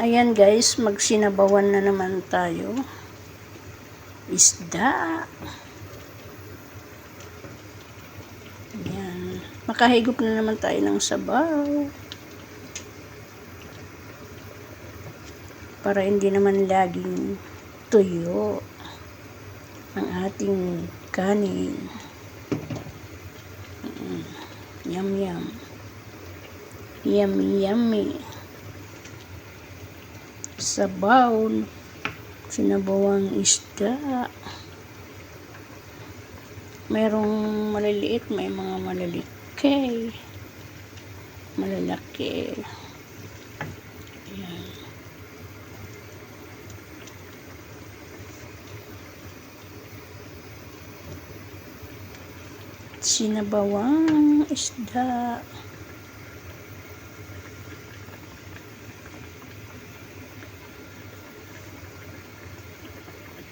Ayan guys, magsinabawan na naman tayo. Isda. Ayan. Makahigop na naman tayo ng sabaw. Para hindi naman laging tuyo ang ating kanin. Yum, yum. Yummy, yummy. Sabaw. Sinabawang isda. Merong maliliit, may mga malalaki. Malalaki. Ayan. Sinabawang isda.